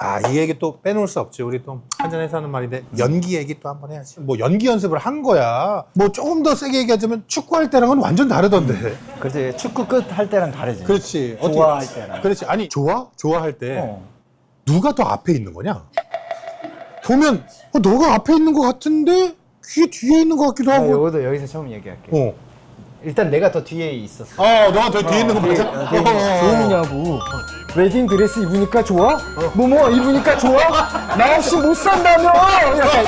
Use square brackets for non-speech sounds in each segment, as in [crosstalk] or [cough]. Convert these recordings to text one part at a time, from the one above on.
아, 이 얘기 또 빼놓을 수 없지. 우리 또 한잔해서 하는 말인데 연기 얘기 또 한 번 해야지. 뭐 연기 연습을 한 거야. 뭐 조금 더 세게 얘기하자면 축구할 때랑은 완전 다르던데. 그렇지 축구 끝 할 때랑 다르지. 그렇지. 좋아할 어떻게- 때랑. 그렇지. 아니 좋아? 좋아할 때 어. 누가 더 앞에 있는 거냐? 보면 어, 너가 앞에 있는 것 같은데 귀 뒤에 있는 것 같기도 나 하고. 이것도 여기서 처음 얘기할게. 어. 일단 내가 더 뒤에 있었어. 아, 너가 더 뒤에 있는 거 맞아? 어, 뒤에 있는 거. 좋으냐고. 웨딩 드레스 입으니까 좋아? 뭐뭐 입으니까 좋아? 나 없이 못 산다며! 약간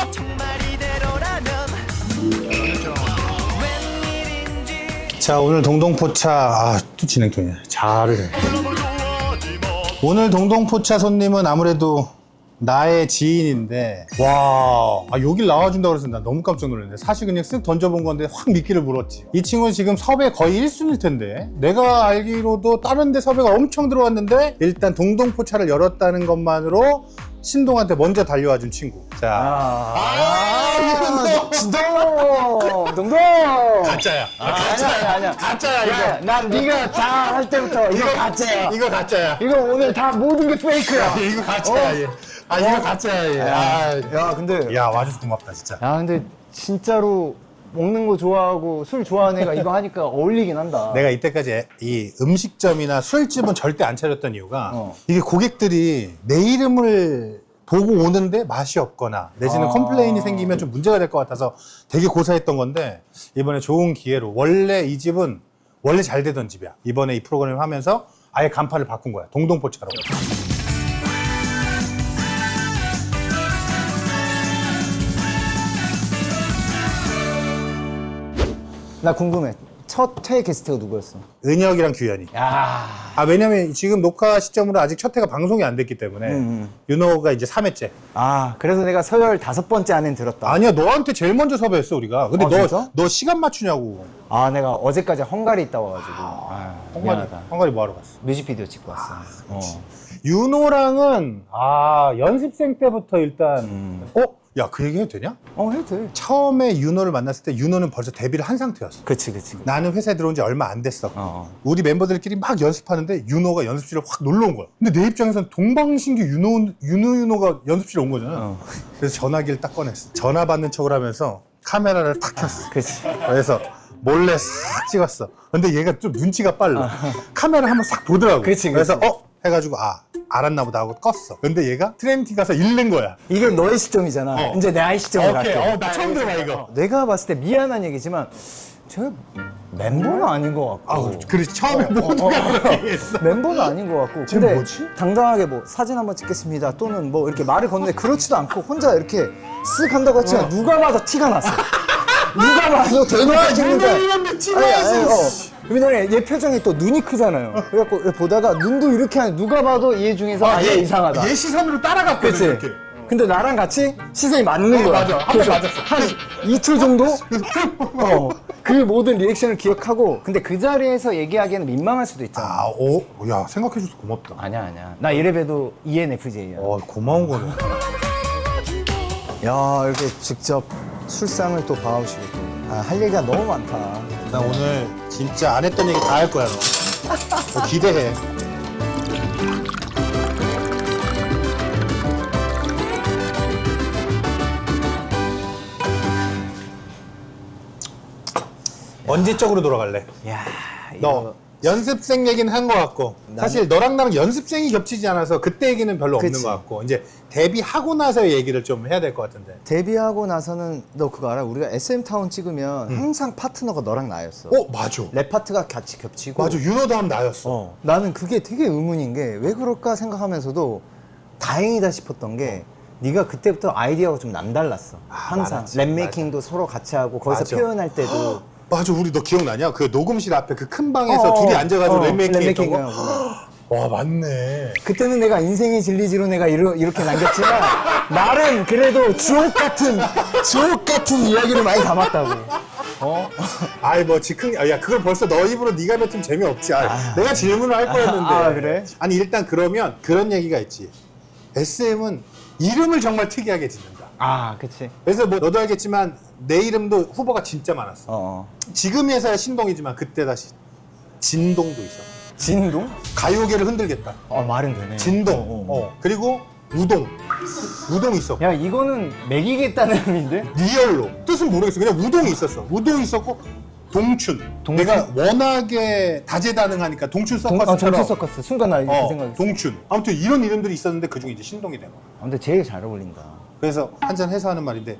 자 오늘 동동포차 아 또 진행통이야 잘을 해 오늘 동동포차 손님은 아무래도 나의 지인인데 와 아, 여길 나와준다고 그래서 나 너무 깜짝 놀랐네 사실 그냥 쓱 던져본 건데 확 미끼를 물었지 이 친구는 지금 섭외 거의 1순위일 텐데 내가 알기로도 다른 데 섭외가 엄청 들어왔는데 일단 동동포차를 열었다는 것만으로 신동한테 먼저 달려와 준 친구 자 아, 동동! 동동! 가짜야 아니야, 아니야, 아니야. 가짜야 야, 난 네가 자할 때부터 이거 가짜야. 이거 가짜야 이거 오늘 다 모든 게 페이크야. 이거 가짜야 얘. 아 이거 가짜야 얘. 아, 야, 근데 야 와줘서 고맙다 진짜. 야, 근데 진짜로 먹는 거 좋아하고 술 좋아하는 애가 이거 하니까 어울리긴 한다. 내가 이때까지 이 음식점이나 술집은 절대 안 차렸던 이유가 어. 이게 고객들이 내 이름을 보고 오는데 맛이 없거나 내지는 아. 컴플레인이 생기면 좀 문제가 될 것 같아서 되게 고사했던 건데 이번에 좋은 기회로 원래 이 집은 원래 잘 되던 집이야. 이번에 이 프로그램을 하면서 아예 간판을 바꾼 거야. 동동포차로. 나 궁금해. 첫 회 게스트가 누구였어? 은혁이랑 규현이. 야. 아 왜냐면 지금 녹화 시점으로 아직 첫 회가 방송이 안 됐기 때문에 음, 음. 윤호가 이제 3회째. 아, 그래서 내가 서열 다섯 번째 안엔 들었다. 아니야 너한테 제일 먼저 섭외했어 우리가. 근데 아, 너 진짜? 너 시간 맞추냐고. 아, 내가 어제까지 헝가리 있다 와가지고. 아, 헝가리 미안하다. 헝가리 뭐하러 갔어? 뮤직비디오 찍고 왔어. 어. 윤호랑은 아 연습생 때부터 일단 음. 어? 야 그 얘기 해도 되냐? 어, 해도 돼. 처음에 윤호를 만났을 때 윤호는 벌써 데뷔를 한 상태였어. 그치, 그치. 그치. 나는 회사에 들어온 지 얼마 안 됐어. 어, 어. 우리 멤버들끼리 막 연습하는데 윤호가 연습실에 확 놀러 온 거야. 근데 내 입장에선 동방신기 윤호 윤호 윤호가 연습실에 온 거잖아. 어. 그래서 전화기를 딱 꺼냈어. 전화 받는 척을 하면서 카메라를 탁 켰어. 그치. 그래서 몰래 싹 찍었어. 근데 얘가 좀 눈치가 빨라. 카메라 한번 싹 보더라고. 그치, 래서 그치. 어 해가지고 아 알았나 보다 하고 껐어. 근데 얘가 트레이닝 가서 잃는 거야. 이게 너의 시점이잖아. 어. 이제 내 시점을 오케이. 갈게. 어, 나 처음 들어봐 이거. 내가 봤을 때 미안한 얘기지만 저 멤버는 아닌 것 같고 아, 그래 처음에 모두가 그렇게 얘기했어. 멤버는 아닌 것 같고 쟤 근데 뭐지? 당당하게 뭐 사진 한번 찍겠습니다 또는 뭐 이렇게 말을 건는데 그렇지도 않고 혼자 이렇게 쓱 한다고 했지만 누가 봐도 티가 났어 누가 봐도 대놓고 찍는 거야 이런 느낌 아니, 아니, 어. 왜냐면 얘 표정이 또 눈이 크잖아요 그래갖고 보다가 눈도 이렇게 하는 누가 봐도 얘 중에서 아, 얘 이상하다 얘 시선으로 따라갔거든 그치? 이렇게. 근데 나랑 같이 시선이 맞는 거야. 맞아. 한번 그래서 맞았어. 한 2초 정도? [laughs] 어. 그 모든 리액션을 기억하고, 근데 그 자리에서 얘기하기에는 민망할 수도 있잖아. 아, 오, 야 생각해줘서 고맙다. 아니야, 아니야. 나 이래봬도 ENFJ야. 어, 고마운 거네. 야, 이렇게 직접 술상을 또 봐오시고 또. 아, 할 얘기가 너무 많다. 나 오늘 진짜 안 했던 얘기 다 할 거야 너. 너 기대해. 언제 쪽으로 돌아갈래? 야, 너 연습생 얘기는 한거 같고 사실 너랑 나랑 연습생이 겹치지 않아서 그때 얘기는 별로 없는 그치. 거 같고 이제 데뷔하고 나서의 얘기를 좀 해야 될 것 같은데. 데뷔하고 나서는 너 그거 알아? 우리가 SM타운 찍으면 항상 파트너가 너랑 나였어. 어 맞아. 랩 파트가 같이 겹치고. 맞아 윤호 다음 나였어. 어, 나는 그게 되게 의문인 게 왜 그럴까 생각하면서도 다행이다 싶었던 게 네가 그때부터 아이디어가 좀 남달랐어. 항상 많았지. 랩 메이킹도 서로 같이 하고 거기서 맞아. 표현할 때도 맞아 우리 너 기억나냐? 그 녹음실 앞에 그 큰 방에서 어, 둘이 어, 앉아가지고 어, 랩메이킹 했던 랩메이킹 거. 하고. [gasps] 와 맞네. 그때는 내가 인생의 진리지로 내가 이러, 이렇게 남겼지만 [laughs] 나는 그래도 주옥 같은 주옥 같은 이야기를 많이 담았다고. 어? [laughs] 아이 뭐 즉흥 야 그걸 벌써 너 입으로 네가 뱉으면 재미없지. 아, 내가 질문을 할 거였는데. 아, 그래? 아니 일단 그러면 그런 얘기가 있지. SM은 이름을 정말 특이하게 짓는다. 아, 그치. 그래서 뭐 너도 알겠지만 내 이름도 후보가 진짜 많았어. 어, 어. 지금에서야 신동이지만 그때 다시 진동도 있어. 진동? 가요계를 흔들겠다. 어, 말은 되네. 진동. 어, 어. 어. 그리고 우동. 우동이 있어. 야 이거는 먹이겠다는 의미인데? 리얼로. 뜻은 모르겠어. 그냥 우동이 있었어. 우동이 있었고 동춘. 동춘? 내가 워낙에 다재다능하니까 동춘 동, 아, 서커스처럼. 정치 서커스 순간 나그 어, 생각했어 동춘. 아무튼 이런 이름들이 있었는데 그중에 이제 신동이 되고. 아, 근데 제일 잘 어울린다 그래서 한잔 해서 하는 말인데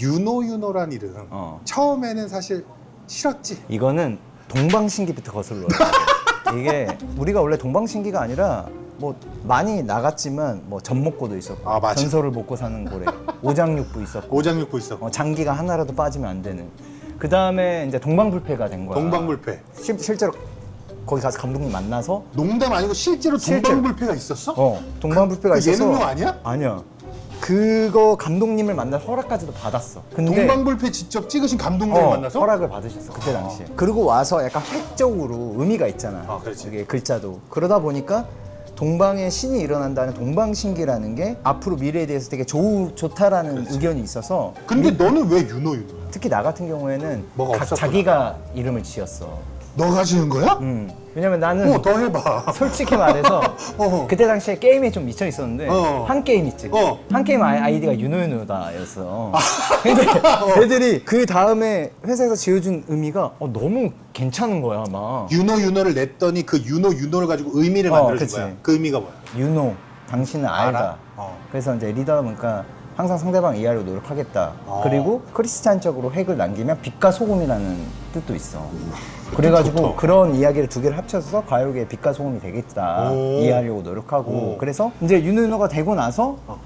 유노 유노란 이름. 어. 처음에는 사실 싫었지. 이거는 동방신기부터 거슬러요 [laughs] 이게 우리가 원래 동방신기가 아니라 뭐 많이 나갔지만 뭐 전목고도 있었고 아, 맞아. 전설을 먹고 사는 고래 [laughs] 오장육부 있었고 오장육부 있었고. 어, 장기가 하나라도 빠지면 안 되는 그 다음에 이제 동방불패가 된 거야 동방불패. 실, 실제로 거기 가서 감독님 만나서 농담 아니고 실제로 실제로. 동방불패가 있었어? 어 동방불패가 그 있어서 예능용 아니야? 아니야 그거 감독님을 만날 허락까지도 받았어 근데 동방불패 직접 찍으신 감독님을 어, 만나서? 허락을 받으셨어 그때 당시에 그리고 와서 약간 획적으로 의미가 있잖아 아, 그렇지. 이게 글자도 그러다 보니까 동방에 신이 일어난다는 동방신기라는 게 앞으로 미래에 대해서 되게 좋, 좋다라는 의견이 있어서 근데 너는 왜 유노 유노야? 특히 나 같은 경우에는 뭐가 각 없었구나. 자기가 이름을 지었어 너가 지은 거야? 음. 왜냐면 나는 어, 더 해봐. 솔직히 말해서 [laughs] 어. 그때 당시에 게임에 좀 미쳐 있었는데 어. 한 게임 있지 어. 한 게임 아이- 아이디가 유노유노다였어 [laughs] 근데 애들이 그 다음에 회사에서 지어준 의미가 어, 너무 괜찮은 거야 막 유노 유노를 냈더니 그 유노 유노를 가지고 의미를 어, 만들어준 그치. 거야. 그 의미가 뭐야? 유노 당신은 알다 알아? 어. 그래서 이제 리더다 보니까 항상 상대방 이해하려고 노력하겠다 어. 그리고 크리스찬적으로 핵을 남기면 빛과 소금이라는 뜻도 있어 그래가지고 좋다. 그런 이야기를 두 개를 합쳐서 과욕의 빛과 소금이 되겠다 오. 이해하려고 노력하고 오. 그래서 이제 윤은호가 되고 나서 어.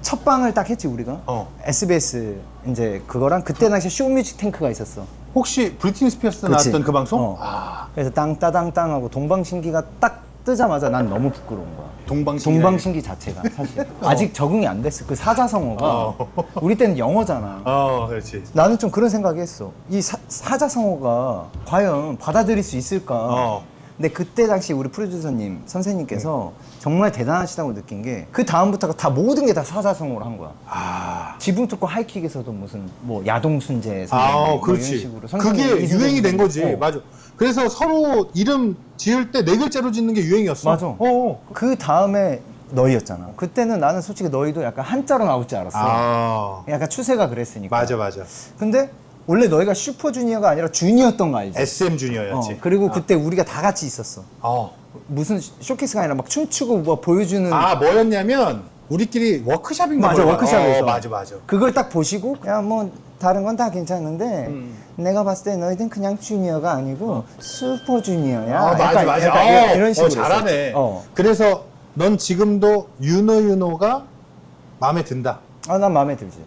첫 방을 딱 했지 우리가 어. SBS 이제 그거랑 그때 당시 에 쇼뮤직 탱크가 있었어 혹시 브리트니 스피어스. 나왔던 그 방송? 어. 아, 그래서 땅따당땅 하고 동방신기가 딱 뜨자마자 난 너무 부끄러운 거야 동방신기. 동방신기 자체가 사실 [laughs] 아직 적응이 안 됐어 그 사자성어가 어. 우리 때는 영어잖아 어, 그렇지. 나는 좀 그런 생각이 했어 이 사, 사자성어가 과연 받아들일 수 있을까 어. 근데 그때 당시 우리 프로듀서님 선생님께서 정말 대단하시다고 느낀 게 그 다음부터가 다 모든 게 다 사자성어로 한 거야 아, 지붕 뚫고 하이킥에서도 무슨 뭐 야동 순재 아, 선생님 어, 뭐 그렇지. 이런 식으로 선생님 그게 이수정 유행이 된 거지. 선생님. 어. 맞아. 그래서 서로 이름 지을 때 네 글자로 짓는 게 유행이었어. 맞아. 어. 그 다음에 너희였잖아 그때는 나는 솔직히 너희도 약간 한자로 나올 줄 알았어 아, 약간 추세가 그랬으니까 맞아, 맞아. 근데 원래 너희가 슈퍼주니어가 아니라 주니어였던 거 알지? SM 어, 주니어였지. 그리고 그때 우리가 다 같이 있었어. 어. 무슨 쇼케이스가 아니라 막 춤추고 뭐 보여주는 아, 뭐였냐면 우리끼리 워크샵인가 맞아, 몰라. 워크샵에서. 어, 맞아, 맞아. 그걸 딱 보시고 야 뭐 다른 건 다 괜찮은데 음. 내가 봤을 때 너희들은 그냥 주니어가 아니고 슈퍼주니어야. 아, 맞아, 약간- 맞아. 약간 어, 이런 식으로 어, 잘하네. 했었지. 어. 그래서 넌 지금도 유노 유노가 마음에 든다. 아, 난 마음에 들지.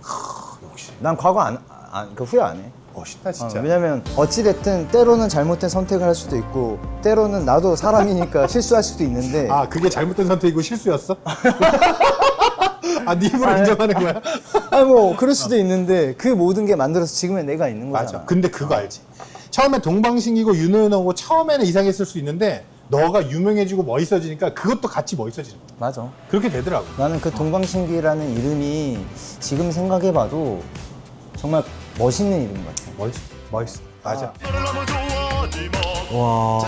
역시 난 과거 안, 안, 그 후회 안 해. 멋있다 어, 진짜. 왜냐면 어찌됐든 때로는 잘못된 선택을 할 수도 있고 때로는 나도 사람이니까 [laughs] 실수할 수도 있는데 아 그게 잘못된 선택이고 실수였어? [laughs] 아네 입으로 인정하는 거야? 아 뭐 그럴 수도 있는데 그 모든 게 만들어서 지금의 내가 있는 거잖아. 맞아. 근데 그거 알지? 처음에 동방신기고 유노유노고 처음에는 이상했을 수 있는데 너가 유명해지고 멋있어지니까 그것도 같이 멋있어지는 거야. 맞아. 그렇게 되더라고. 나는 그 동방신기라는 이름이 지금 생각해봐도 정말 멋있는 이름 같아. 멋있, 멋있어. 맞아. 와.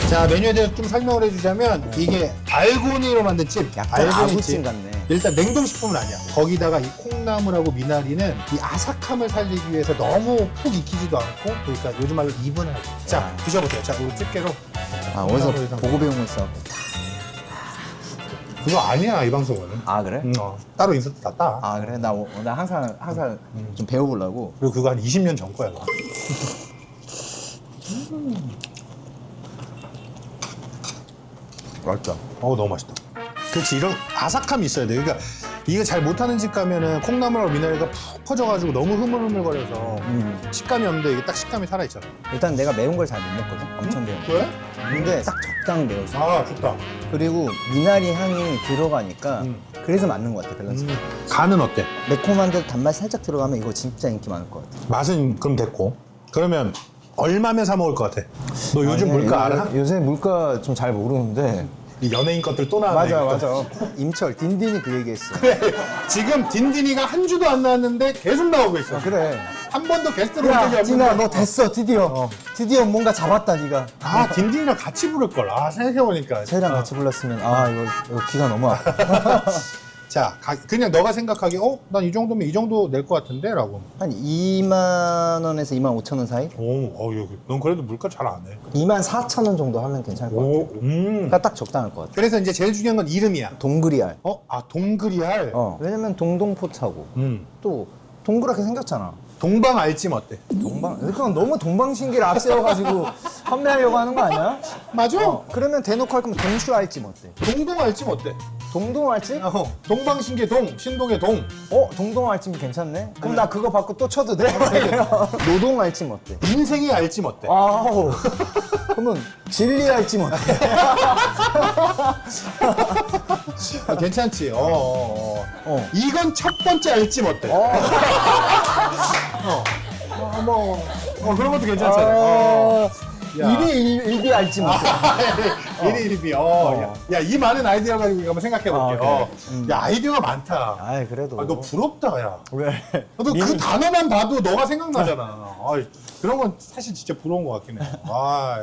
자, 자 메뉴에 대해서 좀 설명을 해주자면 이게 알고니로 만든 찜. 약간 아구찜 같네. 일단 냉동식품은 아니야. 거기다가 이 콩나물하고 미나리는 이 아삭함을 살리기 위해서 너무 푹 익히지도 않고 그러니까 요즘 말로 이분하게. 자 드셔보세요. 자 우리 집게로. 아 어디서 보고 배운 거 있어? 그거 아니야 이 방송은. 아 그래? 음, 어, 따로 인서트 다 따. 아 그래? 나, 오- 나 항상 항상 좀 배워보려고. 그리고 그거 한 20년 전 거야. 그거. 맛있다. 어우 너무 맛있다. 그렇지 이런 아삭함이 있어야 돼. 그러니까 이거 잘 못하는 집 가면은 콩나물하고 미나리가 푹 퍼져가지고 너무 흐물흐물거려서 음. 식감이 없는데 이게 딱 식감이 살아있잖아. 일단 내가 매운 걸 잘 못 먹거든. 엄청 매운. 거. 왜? 근데 딱 적당히 매워서. 아 좋다. 그리고 미나리 향이 들어가니까 음. 그래서 맞는 것 같아 밸런스. 간은 어때? 매콤한데 단맛 살짝 들어가면 이거 진짜 인기 많을 것 같아. 맛은 그럼 됐고. 그러면 얼마면 사 먹을 것 같아? 너 요즘 물가 알아? 요새 물가 좀 잘 모르는데. 이 연예인 것들 또 나왔네. 맞아 이거. 맞아. 임철 딘딘이 그 얘기했어. 그래. 지금 딘딘이가 한 주도 안 나왔는데 계속 나오고 있어. 아, 그래. 한 번도 게스트로 온 적이 야, 진아, 없는데. 너 됐어, 드디어. 드디어 뭔가 잡았다, 네가. 아, 딘딘이랑 같이 부를 걸. 아, 생각해 보니까. 쟤랑 어. 같이 불렀으면, 아, 이거, 이거 귀가 너무 아파. 자, 가- 그냥 너가 생각하기에, 어? 난 이 정도면 이 정도 낼 것 같은데? 라고. 한 2만 원에서 2만 5천 원 사이? 오, 어, 여기. 넌 그래도 물가 잘 안 해. 2만 4천 원 정도 하면 괜찮을 것 같아. 오, 음. 그러니까 딱 적당할 것 같아. 그래서 이제 제일 중요한 건 이름이야. 동그리알. 어? 아, 동그리알? 어. 왜냐면 동동포차고. 음. 또 동그랗게 생겼잖아. 동방 알찜 어때? 동방. 그건 너무 동방신기를 앞세워가지고 [laughs] 판매하려고 하는 거 아니야? 맞아. 어. 그러면 대놓고 할 거면 동슈 알찜 어때? 동동 알찜 어때? 동동 알찜? 어, 동방신기 동, 신동의 동. 어? 동동 알찜 괜찮네? 그럼 나 그거 받고 또 쳐도 돼? [laughs] 노동 알찜 어때? 인생의 알찜 어때? 아우. 그러면 진리 알찜 어때? 아, 괜찮지. 어, 어, 어. 어. 이건 첫 번째 알찜 어때? 어. 어, 뭐, 어, 그런 것도 괜찮잖아. 어. 야. 일이 일, 일비 알찜 어때? 일일비. 어. 야, 야, 이 많은 아이디어 가지고 한번 생각해 볼게. 아, 어. 그래. 야, 아이디어가 많다. 아이 그래도 아, 너 부럽다, 야. 왜? 너 그 단어만 봐도 너가 생각나잖아. 아이, 그런 건 사실 진짜 부러운 것 같긴 해. [laughs] 아,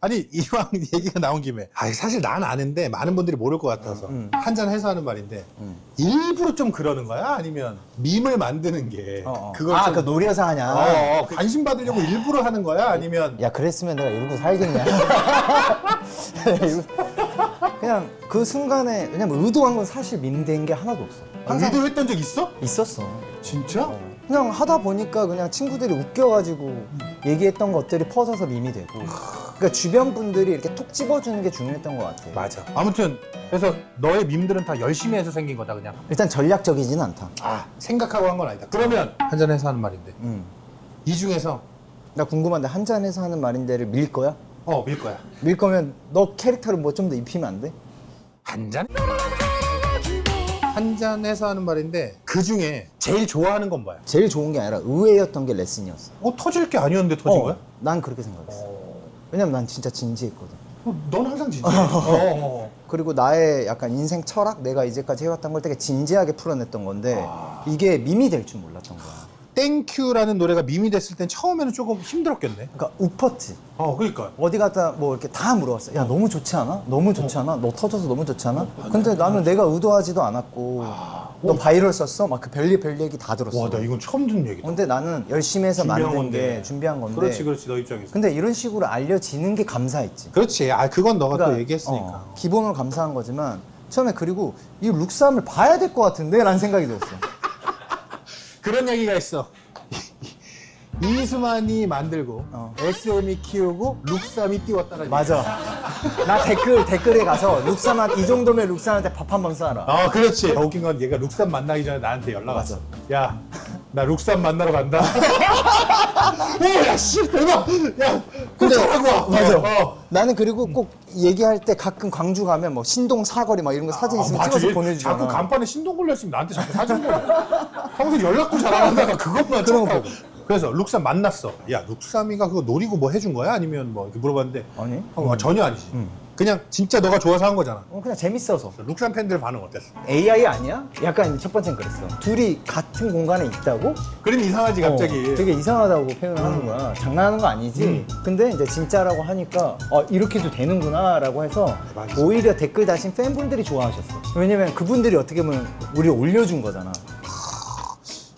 아니 [laughs] 이왕 얘기가 나온 김에, 아 사실 난 아는데 많은 분들이 모를 것 같아서 음. 한잔 해서 하는 말인데 음. 일부러 좀 그러는 거야? 아니면 밈을 만드는 게 어, 어. 그걸 아, 좀- 그 노려서 하냐? 어, 어, 관심 받으려고 일부러 하는 거야? 아니면 야 그랬으면 내가 이러고 살겠냐? [laughs] 그냥 그 순간에 왜냐면 의도한 건 사실 민된 게 하나도 없어. 항상 의도했던 적 있어? 있었어. 진짜? 그냥 하다 보니까 그냥 친구들이 웃겨가지고 얘기했던 것들이 퍼져서 밈이 되고. 그러니까 주변 분들이 이렇게 톡 집어주는 게 중요했던 것 같아. 맞아. 아무튼 그래서 너의 밈들은 다 열심히 해서 생긴 거다 그냥. 일단 전략적이진 않다. 아 생각하고 한 건 아니다. 그러면 한잔 해서 하는 말인데 음. 이 중에서 나 궁금한데 한 잔에서 하는 말인데를 밀 거야? 어 밀 거야. 밀 거면 너 캐릭터를 뭐 좀 더 입히면 안 돼? 한 잔? 한 잔 해서 하는 말인데 그 중에 제일 좋아하는 건 뭐야? 제일 좋은 게 아니라 의외였던 게 레슨이었어. 어 터질 게 아니었는데 터진 어, 거야? 난 그렇게 생각했어. 왜냐면 난 진짜 진지했거든. 어, 넌 항상 진지해. [laughs] 어, 어. 그리고 나의 약간 인생 철학, 내가 이제까지 해왔던 걸 되게 진지하게 풀어냈던 건데 아. 이게 밈이 될 줄 몰랐던 거야. 땡큐라는 노래가 밈이 됐을 땐 처음에는 조금 힘들었겠네. 그러니까 웃었지. 어 그러니까. 어디 갔다 뭐 이렇게 다 물어봤어. 야 너무 좋지 않아? 너무 좋지 않아? 너 터져서 너무 좋지 않아? 근데 나는 내가 의도하지도 않았고 너 바이럴 썼어? 막 그 별일 별 얘기 다 들었어. 와 나 이건 처음 듣는 얘기다. 근데 나는 열심히 해서 준비한 만든 건데. 게 준비한 건데. 그렇지 그렇지 너 입장에서. 근데 이런 식으로 알려지는 게 감사했지. 그렇지. 아 그건 너가 또 그러니까, 얘기했으니까. 어, 기본으로 감사한 거지만 처음에 그리고 이 룩삼을 봐야 될 것 같은데 라는 생각이 들었어. [laughs] 그런 얘기가 있어. 이수만이 만들고 어. SM이 키우고 룩삼이 띄웠다는 맞아. [laughs] 나 댓글 댓글에 가서 룩삼한 이 정도면 룩삼한테 밥 한번 쏴라. 아, 그렇지. 더 웃긴 건 얘가 룩삼 만나기 전에 나한테 연락 왔어. 야, 나 룩삼 만나러 간다. [laughs] 오, 야, 씨, 대박. 야, 꼭 잘하고 와. 맞아. 어. 나는 그리고 꼭 얘기할 때 가끔 광주 가면 뭐 신동 사거리 막 이런 거 사진 있으면 맞아. 찍어서 얘 보내주잖아. 자꾸 간판에 신동 걸렸으면 나한테 자꾸 사진 보내. 평소 연락도 잘안 하다가 그것만 그런 거. 보고. 그래서 룩삼 만났어. 야, 룩삼이가 그거 노리고 뭐 해준 거야? 아니면 뭐 이렇게 물어봤는데 아니? 어, 전혀 아니지. 음. 그냥 진짜 너가 좋아서 한 거잖아. 어, 그냥 재밌어서. 룩삼 팬들 반응 어땠어? AI 아니야? 약간 첫 번째는 그랬어. 둘이 같은 공간에 있다고? 그림 이상하지 갑자기. 어, 되게 이상하다고 표현을 하는 거야. 장난하는 거 아니지? 음. 근데 이제 진짜라고 하니까 어, 이렇게도 되는구나라고 해서 맞아. 오히려 댓글 다신 팬분들이 좋아하셨어. 왜냐면 그분들이 어떻게 보면 우리 올려준 거잖아.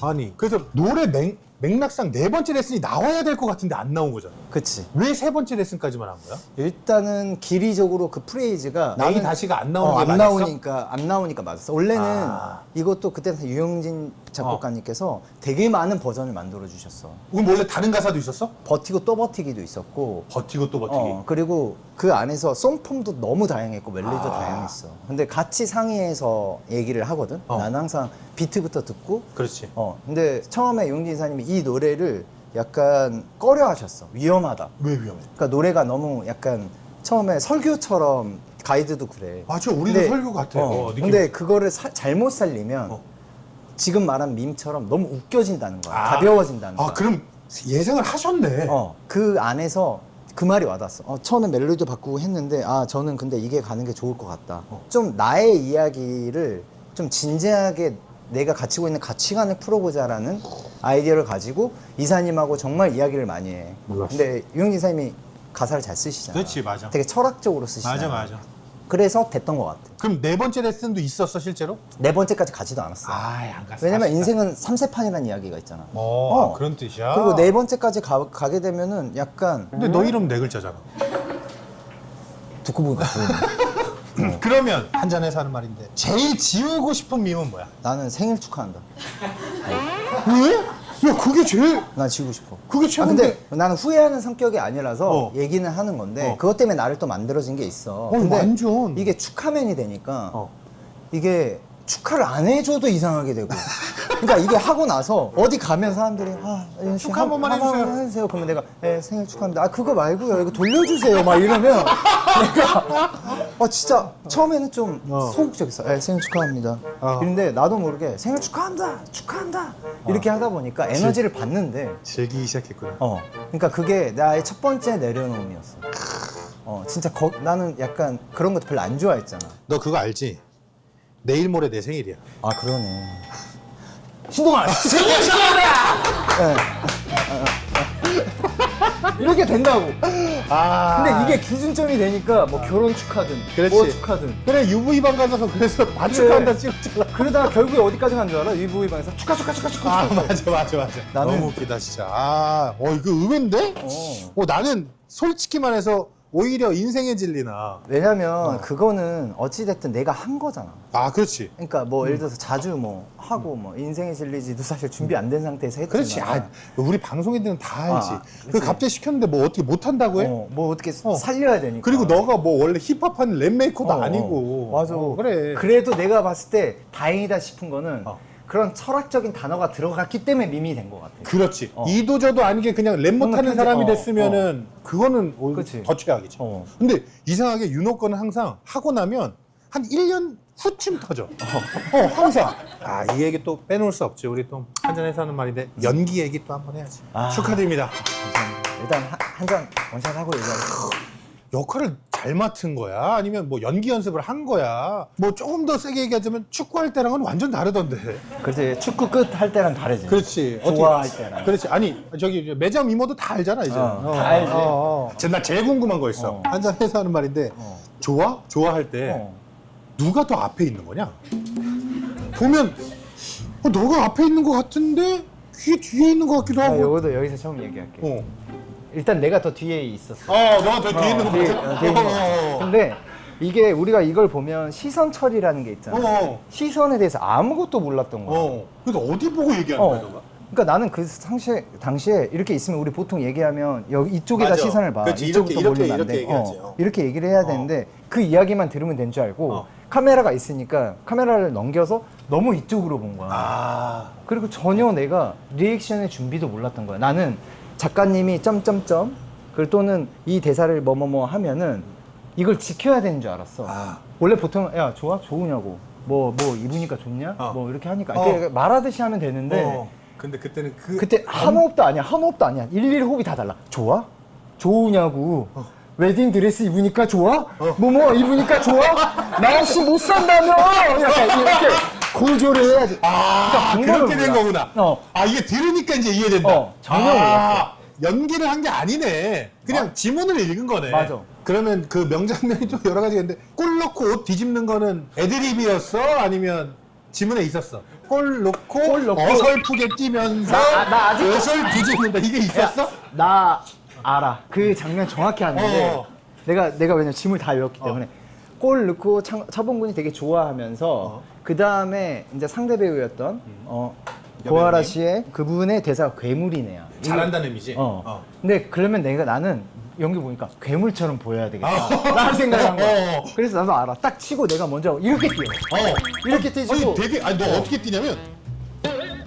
아니 그래서 노래 맥, 맥락상 네 번째 레슨이 나와야 될 것 같은데 안 나온 거잖아. 그치? 왜 세 번째 레슨까지만 한 거야? 일단은 길이적으로 그 프레이즈가 나이 나는- 다시가 안 나오는 어, 게 안 맞았어? 나오니까 안 나오니까 맞았어. 원래는 아. 이것도 그때 유영진 작곡가님께서 되게 많은 버전을 만들어 주셨어. 그럼 원래 다른 가사도 있었어? 버티고 또 버티기도 있었고 버티고 또 버티기. 어, 그리고 그 안에서 송폼도 너무 다양했고 멜로디도 아. 다양했어. 근데 같이 상의해서 얘기를 하거든. 어. 난 항상 비트부터 듣고 그렇지. 어. 근데 처음에 용진 이사님이 이 노래를 약간 꺼려 하셨어. 위험하다. 왜 위험해? 그러니까 노래가 너무 약간 처음에 설교처럼 가이드도 그래. 맞아, 우리도 설교 같아. 어, 어, 느낌. 근데 그거를 사- 잘못 살리면 어. 지금 말한 밈처럼 너무 웃겨진다는 거야. 아. 가벼워진다는 거야. 아 그럼 예상을 하셨네. 어, 그 안에서 그 말이 와닿았어. 어, 처음에 멜로디도 바꾸고 했는데, 아, 저는 근데 이게 가는 게 좋을 것 같다. 어. 좀 나의 이야기를 좀 진지하게 내가 가지고 있는 가치관을 풀어보자라는 아이디어를 가지고 이사님하고 정말 이야기를 많이 해. 몰랐어. 근데 유영진 이사님이 가사를 잘 쓰시잖아. 그렇지, 맞아. 되게 철학적으로 쓰시잖아. 맞아 맞아. 그래서 됐던 것 같아. 그럼 네 번째 레슨도 있었어 실제로? 네 번째까지 가지도 않았어. 아안 갔어. 왜냐면 인생은 삼세판이라는 이야기가 있잖아. 어, 어. 그런 뜻이야. 그리고 네 번째까지 가, 가게 되면은 약간 근데 너 이름 네 글자잖아. 듣고 보니까 보이네. 그러면 한잔 해서 하는 말인데 제일 지우고 싶은 밈은 뭐야? 나는 생일 축하한다. 왜? 야 그게 제일 난 지우고 싶어. 그게 아, 최고인데. 근데 나는 후회하는 성격이 아니라서 어. 얘기는 하는 건데 어. 그것 때문에 나를 또 만들어진 게 있어. 어, 근데 완전. 이게 축하맨이 되니까 어. 이게 축하를 안 해줘도 이상하게 되고. 그러니까 이게 하고 나서 어디 가면 사람들이 아, 윤 씨, 축하 한 번만 한- 해주세요. 해주세요. 그러면 내가 네, 생일 축하합니다. 아 그거 말고요. 이거 돌려주세요. 막 이러면 내가 아 진짜 처음에는 좀 어. 소극적이었어. 네, 생일 축하합니다. 어. 이런데 나도 모르게 생일 축하한다, 축하한다 이렇게 하다 보니까 에너지를 받는데 즐기기 시작했구나. 어, 그러니까 그게 나의 첫 번째 내려놓음이었어. 어, 진짜 거, 나는 약간 그런 것도 별로 안 좋아했잖아. 너 그거 알지? 내일 모레 내 생일이야. 아 그러네. 신동아 [laughs] 생일 축하한다. 이렇게 된다고. 아. 근데 이게 기준점이 되니까 뭐 결혼 축하든 그렇지. 뭐 축하든 그래 UV방 가서 그래서 반축한다 찍었잖아. 그러다가 결국에 어디까지 간 줄 알아? 유부이 방에서 축하 축하 축하 축하. 아 맞아 맞아 맞아. 나는- 너무 웃기다 진짜. 아, 어 이거 의외인데? 어. 어 나는 솔직히 말해서 오히려 인생의 진리나. 왜냐면 그거는 어찌됐든 내가 한 거잖아. 아 그렇지. 그러니까 뭐 예를 들어서 자주 뭐 하고 뭐 인생의 진리지도 사실 준비 안 된 상태에서 했지만 그렇지. 아, 우리 방송인들은 다 알지. 아, 그. 갑자기 시켰는데 뭐 어떻게 못 한다고 해? 어, 뭐 어떻게 어. 살려야 되니까 그리고 너가 뭐 원래 힙합하는 랩메이커도 어, 아니고. 맞아 어, 그래. 그래도 내가 봤을 때 다행이다 싶은 거는 어. 그런 철학적인 단어가 들어갔기 때문에 밈이 된 것 같아 그렇지. 어. 이도저도 아니게 그냥 랩 못하는 사람이 어, 됐으면은 그거는 오히려 그치. 더 최악이지. 어. 근데 이상하게 윤호 거는 항상 하고 나면 한 1년 후쯤 터져. 어, 항상. 아, 이 얘기 또 빼놓을 수 없지. 우리 또 한잔해서 하는 말인데 연기 얘기 또 한 번 해야지. 아. 축하드립니다. 감사합니다 일단 한 잔 원샷 하고 얘기하자 역할을 잘 맡은 거야? 아니면 뭐 연기 연습을 한 거야? 뭐 조금 더 세게 얘기하자면 축구할 때랑은 완전 다르던데. 그렇지 축구 끝 할 때랑 다르지 그렇지. 좋아할 때랑 그렇지. 아니, 저기 매점 이모도 다 알잖아, 이제. 어, 다 알지. 어, 어. 나 제일 궁금한 거 있어. 어. 한잔 해서 하는 말인데, 어. 좋아? 좋아할 때 어. 누가 더 앞에 있는 거냐? 보면 어, 너가 앞에 있는 것 같은데 귀 뒤에 있는 것 같기도 나 하고. 이것도 여기서 처음 얘기할게 어. 일단 내가 더 뒤에 있었어 어, 너가 더 뒤에 있는 것 뒤에. 어, 뒤에 있는 거 같아. 어, 근데 이게 우리가 이걸 보면 시선 처리라는 게 있잖아 어. 시선에 대해서 아무것도 몰랐던 거야 어. 그러니까 어디 보고 얘기하는 어. 거야, 너가? 그러니까 나는 그 당시에, 당시에 이렇게 있으면 우리 보통 얘기하면 여기 이쪽에다 맞아. 시선을 봐. 그렇지, 이쪽부터 이렇게, 몰리면 안 이렇게 돼. 얘기하지. 어, 어. 이렇게 얘기를 해야 되는데 그 이야기만 들으면 된 줄 알고 어. 카메라가 있으니까 카메라를 넘겨서 너무 이쪽으로 본 거야. 아. 그리고 전혀 내가 리액션의 준비도 몰랐던 거야. 나는 작가님이 점점점 그리고 또는 이 대사를 뭐뭐뭐 하면은 이걸 지켜야 되는 줄 알았어. 아. 원래 보통 야 좋아? 좋으냐고. 뭐 뭐 입으니까 좋냐? 어. 뭐 이렇게 하니까. 어. 이렇게 말하듯이 하면 되는데 어. 근데 그때는 그 그때 한 호흡도 아니야. 한 호흡도 아니야. 일일 호흡이 다 달라. 좋아? 좋으냐고. 웨딩 드레스 입으니까 좋아? 뭐뭐 입으니까 좋아? 나 없이 못 산다며! 약간 이렇게 고조를 해야지 아, 그러니까 그렇게 방법을 된 몰라. 거구나. 어. 아, 이게 들으니까 이제 이해된다. 어, 전혀 아, 연기를 한 게 아니네. 그냥 지문을 읽은 거네. 맞아. 그러면 그 명장면이 좀 여러 가지가 있는데, 골 넣고 옷 뒤집는 거는 애드립이었어? 아니면 지문에 있었어? 골 넣고, 골 넣고. 어설프게 뛰면서 나- 나 아직도- 옷을 뒤집는다. 이게 있었어? 야, 나 알아 그 장면 정확히 아는데 어. 내가 내가 왜냐면 짐을 다 외웠기 때문에 골 넣고 차, 차범근이 되게 좋아하면서 어. 그 다음에 이제 상대 배우였던 어, 여배우님? 고아라 씨의 그분의 대사가 괴물이네요. 잘한다는 의미지? 어. 어. 근데 그러면 내가 나는 연기 보니까 괴물처럼 보여야 되겠다. 어. [laughs] 라는 생각을 한 거야. 어. 그래서 나도 알아. 딱 치고 내가 먼저 이렇게 뛰어. 어. 이렇게 뛰고 아니, 되게, 아니, 너 어떻게 뛰냐면,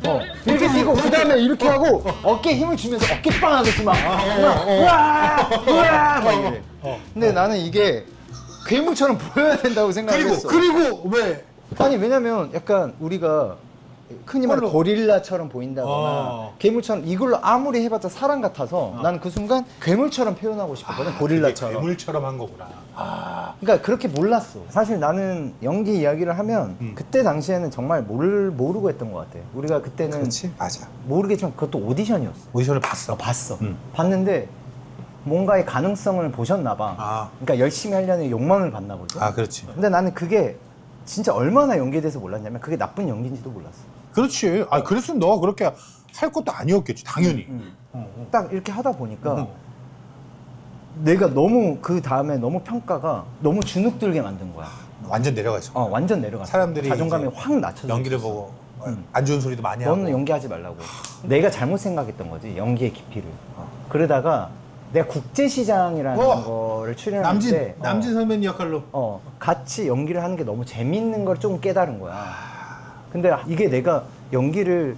어, 이렇게 뛰고 그 다음에 이렇게 하고 어깨에 힘을 주면서 어깨 빵 하듯이 막 어, 어. 우와 우와 막 이래. 어. 근데 나는 이게 괴물처럼 보여야 된다고 생각을 그리고, 했어. 그리고 왜? 아니 왜냐면 약간 우리가 흔히 말해 펄로. 고릴라처럼 보인다거나 어. 괴물처럼 이걸로 아무리 해봤자 사람 같아서 난 그 순간 괴물처럼 표현하고 싶었거든 고릴라처럼. 그게 괴물처럼 한 거구나. 그러니까 그렇게 몰랐어. 사실 나는 연기 이야기를 하면 음. 그때 당시에는 정말 모를, 모르고 했던 것 같아. 우리가 그때는 그렇지, 맞아. 모르겠지만 그것도 오디션이었어. 오디션을 봤어. 봤어. 음. 봤는데 뭔가의 가능성을 보셨나 봐. 아. 그러니까 열심히 하려는 욕망을 봤나 보죠. 아, 그렇지. 근데 나는 그게 진짜 얼마나 연기에 대해서 몰랐냐면 그게 나쁜 연기인지도 몰랐어. 그렇지. 아, 그랬으면 너가 그렇게 할 것도 아니었겠지, 당연히. 음. 어, 어. 딱 이렇게 하다 보니까 음. 내가 너무 그 다음에 너무 평가가 너무 주눅들게 만든 거야. 완전 내려가 있어. 어, 완전 내려갔어. 사람들이 자존감이 이제 확 낮춰져. 연기를 있었어. 보고 음. 안 좋은 소리도 많이 하고. 너는 연기하지 말라고. 내가 잘못 생각했던 거지 연기의 깊이를. 그러다가 내가 국제시장이라는 어. 거를 출연할 남진, 때 어, 남진 선배님 역할로. 어, 같이 연기를 하는 게 너무 재밌는 걸 조금 깨달은 거야. 근데 이게 내가 연기를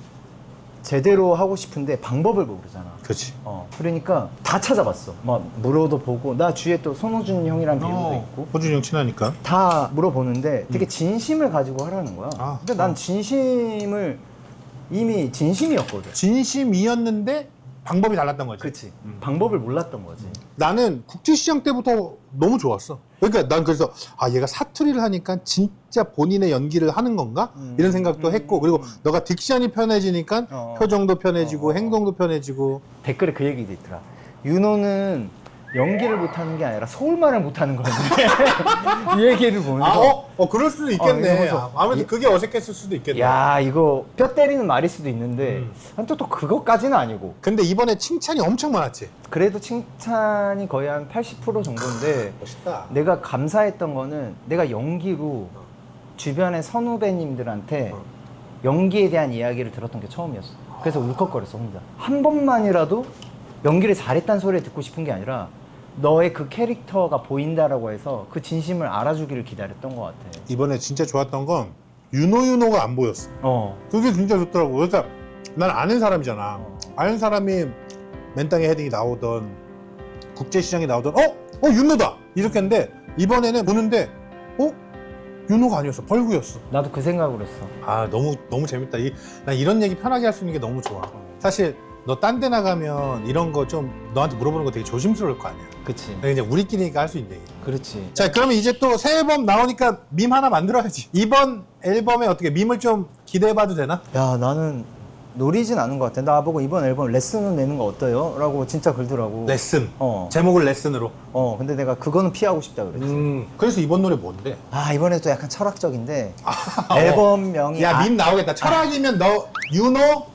제대로 하고 싶은데 방법을 모르잖아. 그렇지. 어, 그러니까 다 찾아봤어. 막 물어도 보고 나 주위에 또 손호준 형이랑 배우도 어, 있고 호준이 형 친하니까. 다 물어보는데 되게 진심을 가지고 하라는 거야. 아, 근데 난 어. 진심을 이미 진심이었거든. 진심이었는데 방법이 달랐던 거지. 그렇지. 방법을 몰랐던 거지. 나는 국제시장 때부터 너무 좋았어. 그러니까 난 그래서 아 얘가 사투리를 하니까 진짜 본인의 연기를 하는 건가 음. 이런 생각도 음. 했고 그리고 너가 딕션이 편해지니까 어. 표정도 편해지고 어. 행동도 편해지고 댓글에 그 얘기도 있더라. 윤호는 연기를 못하는 게 아니라 서울말을 못하는 거였는데 [laughs] 이 얘기를 보면서 아, 어? 어, 그럴 수도 있겠네. 어, 이러면서 아, 아무래도 이- 그게 어색했을 수도 있겠네. 야 이거 뼈 때리는 말일 수도 있는데 음. 또, 또 그것까지는 아니고 근데 이번에 칭찬이 엄청 많았지. 그래도 칭찬이 거의 한 80% 정도인데 멋있다. 내가 감사했던 거는 내가 연기로 주변의 선후배님들한테 어. 연기에 대한 이야기를 들었던 게 처음이었어. 그래서 울컥거렸어 혼자. 한 번만이라도 연기를 잘했다는 소리를 듣고 싶은 게 아니라 너의 그 캐릭터가 보인다라고 해서 그 진심을 알아주기를 기다렸던 것 같아. 이번에 진짜 좋았던 건 윤호 윤호가 안 보였어. 어. 그게 진짜 좋더라고. 그러니까 난 아는 사람이잖아. 어. 아는 사람이 맨땅에 헤딩이 나오던 국제시장에 나오던 어? 어 윤호다! 이렇게 했는데 이번에는 보는데 어? 윤호가 아니었어. 벌구였어. 나도 그 생각으로 했어. 아 너무 너무 재밌다. 이, 난 이런 얘기 편하게 할 수 있는 게 너무 좋아. 사실 너 딴 데 나가면 이런 거 좀 너한테 물어보는 거 되게 조심스러울 거 아니야. 그치. 근데 이제 우리끼리니까 할 수 있는 얘기. 그렇지. 자, 그러면 이제 또 새 앨범 나오니까 밈 하나 만들어야지. [laughs] 이번 앨범에 어떻게 밈을 좀 기대해봐도 되나? 야 나는 노리진 않은 것 같아. 나보고 이번 앨범 레슨은 내는 거 어때요? 라고 진짜 글더라고. 레슨. 어. 제목을 레슨으로. 어, 근데 내가 그거는 피하고 싶다 그랬지. 음. 그래서 이번 노래 뭔데? 아, 이번에도 약간 철학적인데. 앨범명이. 야, 아- 밈 나오겠다. 철학이면 너, 유노,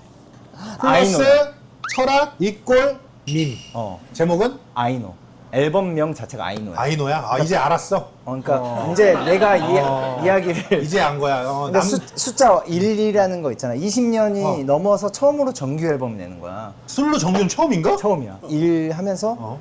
플러스 아이노야. 철학, 이꼴, 밈. 어, 제목은? 아이노. 앨범명 자체가 아이노야. 아이노야? 아, 이제 알았어. 어, 그러니까 이제 내가 이, 어. 이야기를. [laughs] 이제 안 거야. 어, 그러니까 남, 수, 숫자 1이라는 거 있잖아. 20년이 어. 넘어서 처음으로 정규 앨범 내는 거야. 솔로 정규는 처음인가? 처음이야. 일 하면서 어.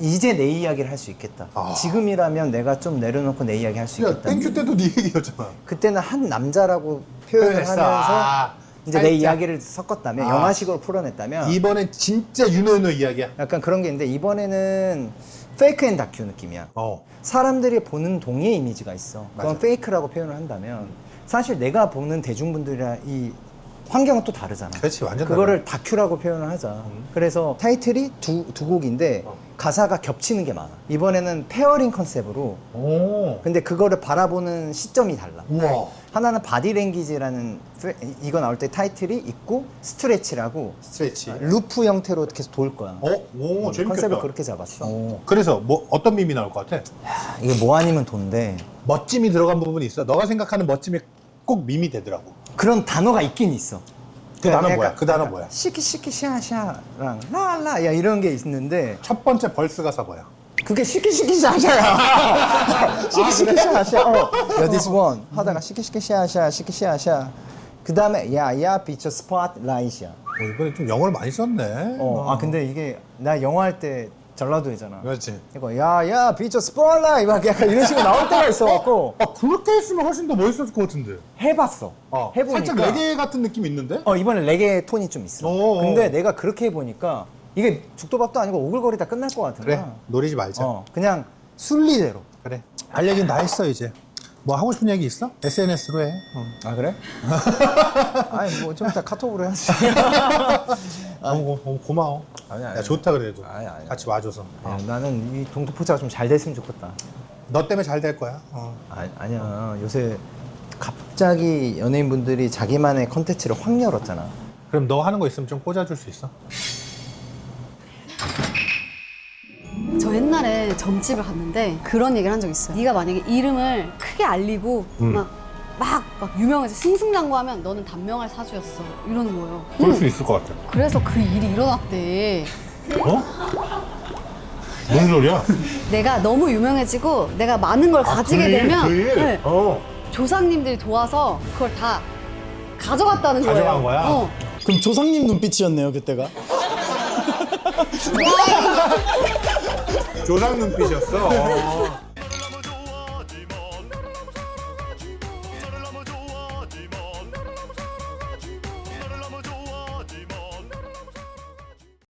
이제 내 이야기를 할 수 있겠다. 아. 지금이라면 내가 좀 내려놓고 내 이야기 할수 야, 있겠다. 땡큐 때도 네 얘기였잖아. 그때는 한 남자라고 표현을 표현했어. 하면서 아, 이제 내 살짝. 이야기를 섞었다면 아. 영화식으로 풀어냈다면 이번엔 진짜 유노유노 이야기야. 약간 그런 게 있는데 이번에는 페이크 앤 다큐 느낌이야. 어. 사람들이 보는 동의 이미지가 있어. 그건 맞아. 페이크라고 표현을 한다면 사실 내가 보는 대중분들이랑 이 환경은 또 다르잖아. 그렇지, 완전 그거를 다큐라고 표현을 하자. 그래서 타이틀이 두, 두 곡인데 어. 가사가 겹치는 게 많아. 이번에는 페어링 컨셉으로 오. 근데 그거를 바라보는 시점이 달라. 우와. 하나는 바디랭귀지라는 이거 나올 때 타이틀이 있고 스트레치라고 스트레치. 루프 형태로 계속 돌 거야. 어? 오, 재밌겠다. 컨셉을 그렇게 잡았어. 그래서 뭐 어떤 밈이 나올 것 같아? 야, 이게 뭐 아니면 돈데 멋짐이 들어간 부분이 있어. 너가 생각하는 멋짐이 꼭 밈이 되더라고. 그런 단어가 있긴 있어. 그 단어 약간- 뭐야? 그 단어 뭐야? 시키 시키 샤샤랑 라라 야 이런 게 있는데 첫 번째 벌스 가사 뭐야? 그게 시키 시키 샤샤야. 시키 시키 샤샤. 어. 야 this one 하다가 시키 시키 샤샤 시키 샤샤. 그 다음에 야야 비처 스팟. 어, 이번에 좀 영어를 많이 썼네. 어. 아 근데 이게 나 영화 할때 전라도잖아. 그렇지. 이거 야야 비처 스팟라이 막 약간 이런 식으로 나올 때가 있어갖고 아, 그렇게 했으면 훨씬 더 멋있었을 것 같은데. 해봤어. 어, 해보니까 살짝 레게 같은 느낌이 있는데? 어 이번에 레게 톤이 좀 있어. 오, 오. 근데 내가 그렇게 해보니까 이게 죽도밥도 아니고 오글거리다 끝날 것 같은 그래, 거야. 노리지 말자. 어 그냥 순리대로. 그래. 알 얘기는 다 했어, 이제. 뭐 하고 싶은 얘기 있어? SNS로 해. 아 그래? [laughs] 아니 뭐 좀 이따 카톡으로 해야지. 너무 [laughs] 고, 고마워. 아니, 아니. 야, 좋다 그래도. 아니, 아니. 같이 와줘서. 어. 아, 나는 이 동토포차가 좀 잘 됐으면 좋겠다. 너 때문에 잘 될 거야. 어. 아, 아니야 요새 갑자기 연예인분들이 자기만의 컨텐츠를 확 열었잖아. 그럼 너 하는 거 있으면 좀 꽂아줄 수 있어? 옛날에 점집을 갔는데 그런 얘기를 한 적 있어요. 네가 만약에 이름을 크게 알리고 음. 막, 막, 막 유명해서 승승장구하면 너는 단명할 사주였어. 이러는 거예요. 그럴 응. 수 있을 것 같아. 그래서 그 일이 일어났대. 어? 무슨 소리야? 내가 너무 유명해지고 내가 많은 걸 가지게 되면 네, 어. 조상님들이 도와서 그걸 다 가져갔다는 거예요. 가져간 거야? 어. 그럼 조상님 눈빛이었네요 그때가. [laughs] [laughs] 조상 눈빛이었어. 어.